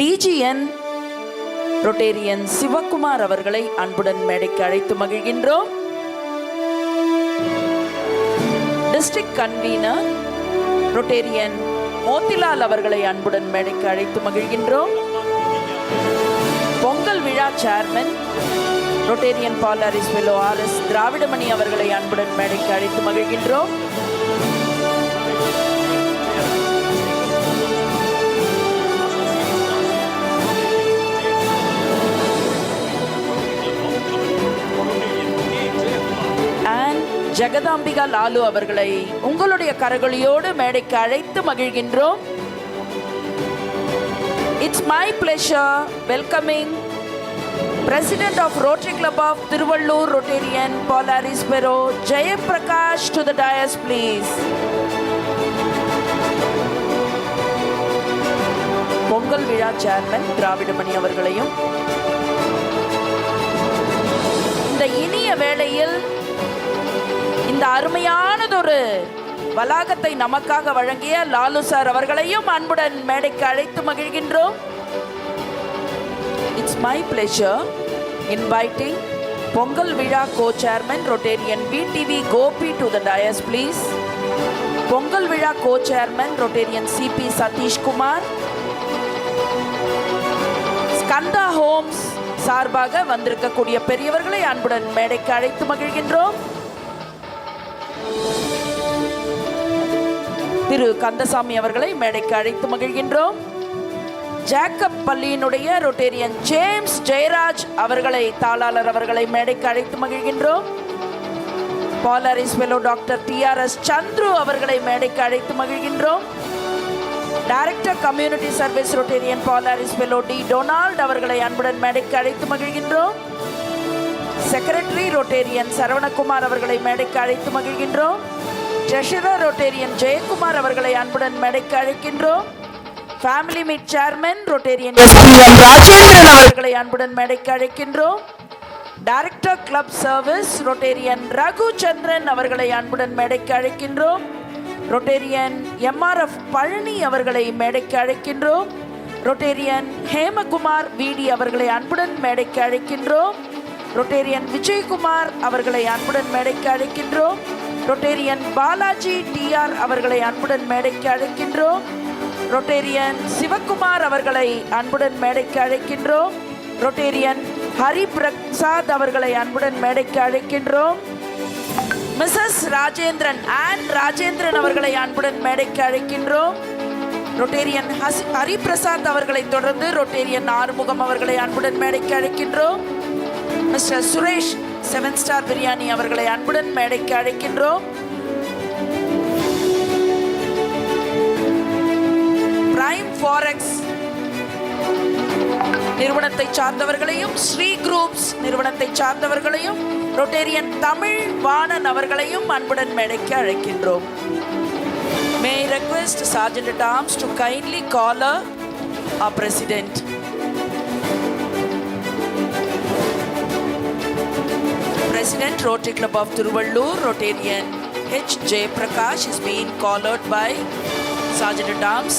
DGN Rotarian Sivakumar அவர்களை அன்புடன் மேடைக்கு அழைத்து மகிழ்கின்றோம். டிஸ்ட்ரிக்ட் கன்வீனர் ரொட்டேரியன் மோத்திலால் அவர்களை அன்புடன் மேடைக்கு அழைத்து மகிழ்கின்றோம். பொங்கல் விழா chairman Rotarian Paul Harris fellow R S Dravidamani அவர்களை அன்புடன் மேடைக்கு அழைத்து மகிழ்கின்றோம். ஜெகதாம்பிகா லாலு அவர்களை உங்களுடைய கரகொலியோடு மேடைக்கு அழைத்து மகிழ்கின்றோம். It's my pleasure welcoming president of Rotary Club of Tiruvallur Rotarian Paul Harris fellow Jayaprakash to the dais please Pongal விழா சேர்மன் திராவிடமணி அவர்களையும் இந்த இனிய வேளையில் இந்த அருமையானதொரு வளாகத்தை நமக்காக வழங்கிய லாலு சார் அவர்களையும் அன்புடன் மேடைக்கு அழைத்து மகிழ்கின்றோம் it's my pleasure inviting Pongal விழா co chairman Rotarian P TV Gopi to the dais please Pongal விழா co chairman Rotarian C P Sathishkumar Skanda Homes சார்பாக வந்திருக்கக்கூடிய பெரியவர்களை அன்புடன் மேடைக்கு அழைத்து மகிழ்கின்றோம் திரு கந்தசாமி அவர்களை மேடைக்கு அழைத்து மகிழ்கின்றோம். ஜேக்கப் பள்ளியினுடைய ரொட்டேரியன் ஜேம்ஸ் ஜெயராஜ் அவர்களை தாளாளர் அவர்களை மேடைக்கு அழைத்து மகிழ்கின்றோம். Paul Harris fellow doctor S Chandru அவர்களை மேடைக்கு அழைத்து மகிழ்கின்றோம். Director community service Rotarian Paul Harris fellow D Donald அவர்களை அன்புடன் மேடைக்கு அழைத்து மகிழ்கின்றோம். செக்ரட்டரி ரொட்டேரியன் சரவணகுமார் அவர்களை மேடைக்கு அழைத்து மகிழ்கின்றோம். ட்ரெஷரர் ரொட்டேரியன் ஜெயக்குமார் அவர்களை அன்புடன் மேடைக்கு அழைக்கின்றோம். Family meet chairman Rotarian Rajendran அவர்களை அன்புடன் மேடைக்கு அழைக்கின்றோம். Director club service Rotarian Raghu Chandran அவர்களை அன்புடன் மேடைக்கு அழைக்கின்றோம். ரொட்டேரியன் எம்ஆர்எஃப் பழனி அவர்களை மேடைக்கு அழைக்கின்றோம். ரொட்டேரியன் ஹேமகுமார் விடி அவர்களை அன்புடன் மேடைக்கு அழைக்கின்றோம். ரொட்டேரியன் விஜயகுமார் அவர்களை அன்புடன் மேடைக்கு அழைக்கின்றோம். ரொட்டேரியன் பாலாஜி டிஆர் அவர்களை அன்புடன் மேடைக்கு அழைக்கின்றோம். ரொட்டேரியன் சிவகுமார் அவர்களை அன்புடன் மேடைக்கு அழைக்கின்றோம். ரொட்டேரியன் ஹரி பிரசாத் அவர்களை அன்புடன் மேடைக்கு அழைக்கின்றோம். மிஸ்ஸஸ் ராஜேந்திரன் அண்ட் ராஜேந்திரன் அவர்களை அன்புடன் மேடைக்கு அழைக்கின்றோம். ரொட்டேரியன் ஹஸ் பிரசாத் அவர்களை தொடர்ந்து ரொட்டேரியன் ஆறுமுகம் அவர்களை அன்புடன் மேடைக்கு அழைக்கின்றோம். Mister Suresh seven star biryani அவர்களை அன்புடன் மேடைக்கு அழைக்கின்றோம். பிரைம் ஃபாரெக்ஸ் நிறுவனத்தை சார்ந்தவர்களையும் ஸ்ரீ குரூப்ஸ் நிறுவனத்தை சார்ந்தவர்களையும் ரொட்டேரியன் தமிழ் வாணன் அவர்களையும் அன்புடன் மேடைக்கு அழைக்கின்றோம். May request sergeant at arms to kindly caller a president president Rotary Club of Thiruvallur, Rotarian H. J. Prakash is being called by Sergeant at Arms.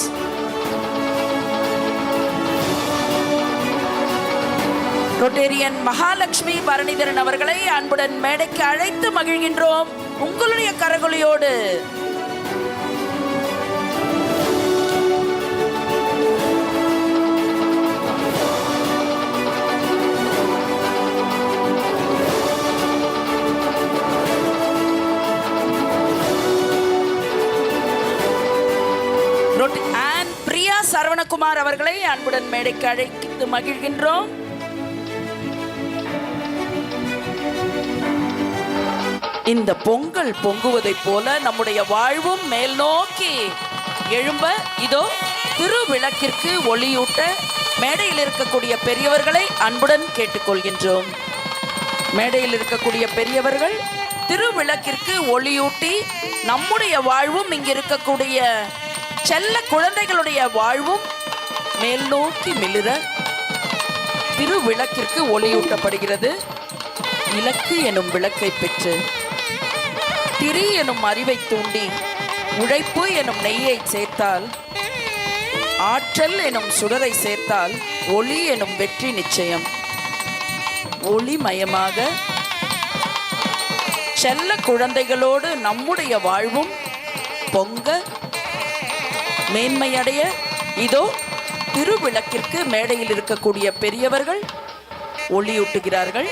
Rotarian Mahalakshmi Bharanidharan அவர்களை அன்புடன் மேடைக்கு அழைத்து மகிழ்கின்றோம் உங்களுடைய கரகொலியோடு ஜெயக்குமார் அவர்களை அன்புடன் மேடைக்கு அழைத்து மகிழ்கின்றோம். இந்த பொங்கல் பொங்குவதைப் போல நம்முடைய வாழ்வும் மேல் நோக்கி எழும்ப இதோ திருவிளக்கிற்கு ஒளியூட்ட மேடையில் இருக்கக்கூடிய பெரியவர்களை அன்புடன் கேட்டுக்கொள்கின்றோம். மேடையில் இருக்கக்கூடிய பெரியவர்கள் திருவிளக்கிற்கு ஒளியூட்டி நம்முடைய வாழ்வும் இங்கு இருக்கக்கூடிய செல்ல குழந்தைகளுடைய வாழ்வும் மேல் நோக்கி மிளிர திருவிளக்கிற்கு ஒளியூட்டப்படுகிறது. இலக்கு எனும் விளக்கை பெற்று திரி எனும் அறிவை தூண்டி உழைப்பு எனும் நெய்யை சேர்த்தால் ஆற்றல் எனும் சுடரை சேர்த்தால் ஒளி எனும் வெற்றி நிச்சயம். ஒளிமயமாக செல்ல குழந்தைகளோடு நம்முடைய வாழ்வும் பொங்க மேன்மையடைய. இதோ திருவிளக்கிற்கு மேடையில் இருக்கக்கூடிய பெரியவர்கள் ஒளியூட்டுகிறார்கள்.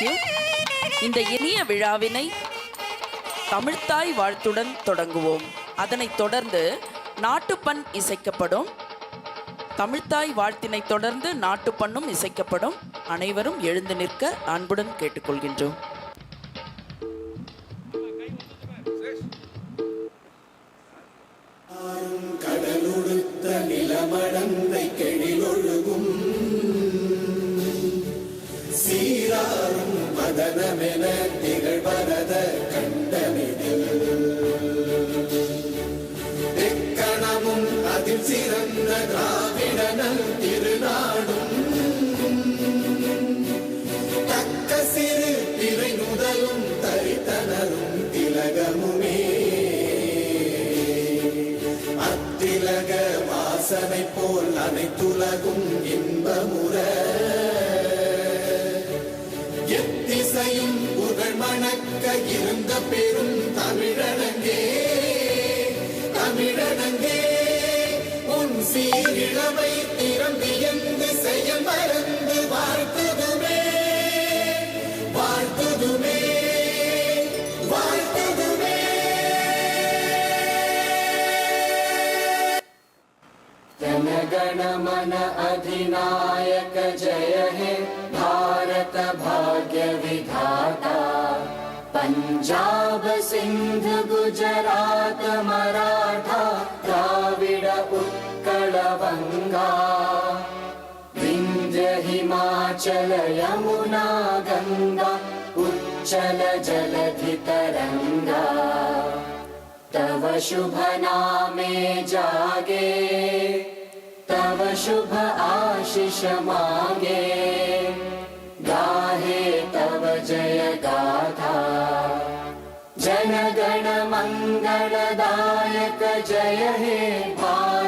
தேங்க்யூ இந்த இனிய விழாவினை தமிழ்த்தாய் வாழ்த்துடன் தொடங்குவோம். அதனைத் தொடர்ந்து நாட்டுப்பண் இசைக்கப்படும். தமிழ்த்தாய் வாழ்த்தினை தொடர்ந்து நாட்டுப்பண்ணும் இசைக்கப்படும். அனைவரும் எழுந்து நிற்க அன்புடன் கேட்டுக்கொள்கின்றோம். மதனமென திகழ்வரத கண்டமிதில் தெக்கணமும் அதில் சிறந்த திராவிடனல் திருநாடும் தக்க சிறு பிறை முதலும் தரித்தனரும் திலகமுமே அத்திலக வாசனை போல் அனைத்துலகும் இன்பமுறை தமிழனங்கே உன் சீரிழமை திறம்பியந்து செயல் மறந்து வாழ்த்துதுமே வாழ்த்துதுமே வாழ்த்துதுமே जनगणमन अधिनायक जय हे भारत भाग्य विधाता पञ्जाब सिन्ध गुजरात मराठा हिमाचल यमुना गङ्गा उच्चल जलधि तरङ्गा तव शुभ नामे जागे, तव शुभ आशिष मागे। गाहे तव जय गाथा। जनगण मङ्गलदायक जय हे भारत